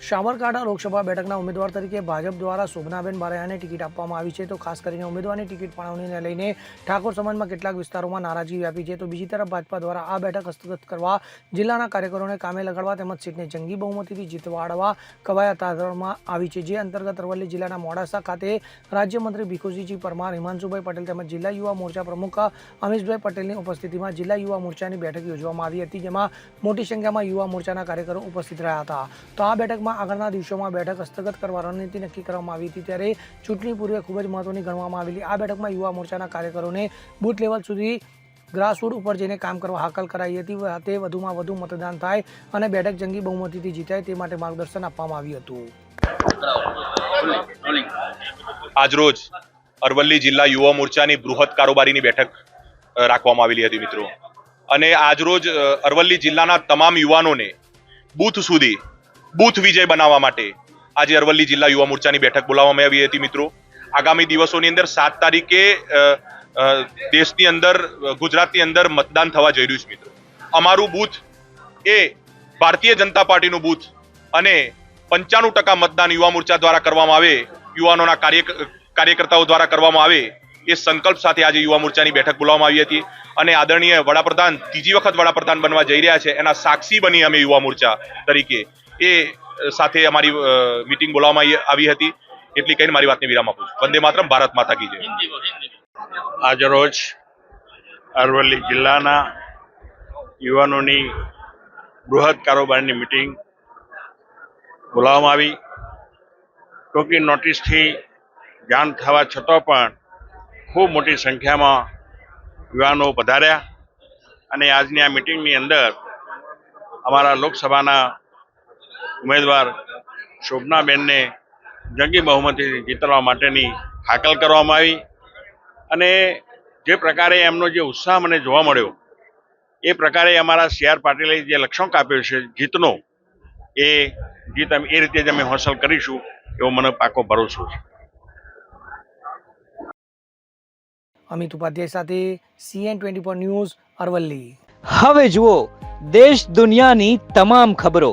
સાબરકાંઠા લોકસભા બેઠકના ઉમેદવાર તરીકે ભાજપ દ્વારા શોભનાબેન બારૈયાને ટિકિટ આપવામાં આવી છે. તો ખાસ કરીને ઉમેદવારની ટિકિટ ફાળવણીને લઈને ઠાકોર સમાજમાં કેટલાક વિસ્તારોમાં નારાજગી વ્યાપી છે. તો બીજી તરફ ભાજપા દ્વારા આ બેઠક હસ્તગત કરવા, જિલ્લાના કાર્યકરોને કામે લગાડવા તેમજ સીટને જંગી બહુમતીથી જીતવાડવા કવાયત હાથ આવી છે. જે અંતર્ગત અરવલ્લી જિલ્લાના મોડાસા ખાતે રાજ્યમંત્રી ભીખુસિંહજી પરમાર, હિમાંશુભાઈ પટેલ તેમજ જિલ્લા યુવા મોરચા પ્રમુખ અમિશભાઈ પટેલની ઉપસ્થિતિમાં જિલ્લા યુવા મોરચાની બેઠક યોજવામાં આવી હતી, જેમાં મોટી સંખ્યામાં યુવા મોરચાના કાર્યકરો ઉપસ્થિત રહ્યા હતા. તો આ બેઠકમાં આગળના દિવસોમાં બેઠક હસ્તગત કરવા રણનીતિ નક્કી કરવામાં આવી હતી ત્યારે ચૂંટણી પૂર્વે ખૂબ જ મહત્વની ગણવામાં આવેલી આ બેઠકમાં યુવા મોરચાના કાર્યકરોને બૂથ લેવલ સુધી ગ્રાસરૂટ ઉપર જઈને કામ કરવા હાકલ કરાઈ હતી. તે વધુમાં વધુ મતદાન થાય અને બેઠક જંગી બહુમતીથી જીતાય તે માટે માર્ગદર્શન આપવામાં આવ્યું હતું. આજરોજ અરવલ્લી જિલ્લા યુવા મોરચાની બૃહદ કારોબારીની બેઠક રાખવામાં આવેલી હતી મિત્રો. અને આજરોજ અરવલ્લી જિલ્લાના તમામ યુવાનોને બૂથ સુધી બૂથ વિજય બનાવવા માટે આજે અરવલ્લી જિલ્લા યુવા મોરચાની બેઠક બોલાવવામાં આવી હતી, મિત્રો. આગામી દિવસોની અંદર સાત તારીખે દેશની અંદર ગુજરાતની અંદર મતદાન થવા જઈ રહ્યું છે, મિત્રો. અમારું બૂથ એ ભારતીય જનતા પાર્ટીનું બૂથ અને પંચાણું ટકા મતદાન યુવા મોરચા દ્વારા કરવામાં આવે, યુવાનોના કાર્ય કાર્યકર્તાઓ દ્વારા કરવામાં આવે, એ સંકલ્પ સાથે આજે યુવા મોરચાની બેઠક બોલાવવામાં આવી હતી. અને આદરણીય વડાપ્રધાન, ત્રીજી વખત વડાપ્રધાન બનવા જઈ રહ્યા છે, એના સાક્ષી બની અમે યુવા મોરચા તરીકે. એ સાથે અમારી મિટિંગ બોલાવવામાં આવી- હતી. એટલી કહીને મારી વાતને વિરામ આપું છું. વંદે માતરમ, ભારત માતા કી જય. આજરોજ અરવલ્લી જિલ્લાના યુવાનોની બૃહદ કારોબારની મિટિંગ બોલાવવામાં આવી. ટૂંકી નોટિસથી જાણ થવા છતાં પણ ખૂબ મોટી સંખ્યામાં યુવાનો પધાર્યા. અને આજની આ મિટિંગની અંદર અમારા લોકસભાના ઉમેદવાર શોભનાબેનને જંગી બહુમતી જીતવા માટેની હાકલ કરવામાં આવી અને જે પ્રકારે એમનો જે ઉત્સાહ મને જોવા મળ્યો એ પ્રકારે અમારા સી આર પાટીલે જે લક્ષ્યાંક આપ્યો છે જીતનો એ જીત અમે એ રીતે જ અમે હાંસલ કરીશું એવો મને પાકો ભરોસો છે. અમિત ઉપાધ્યાય સાથે CN twenty four news Aravalli. હવે જુઓ દેશ દુનિયાની તમામ ખબરો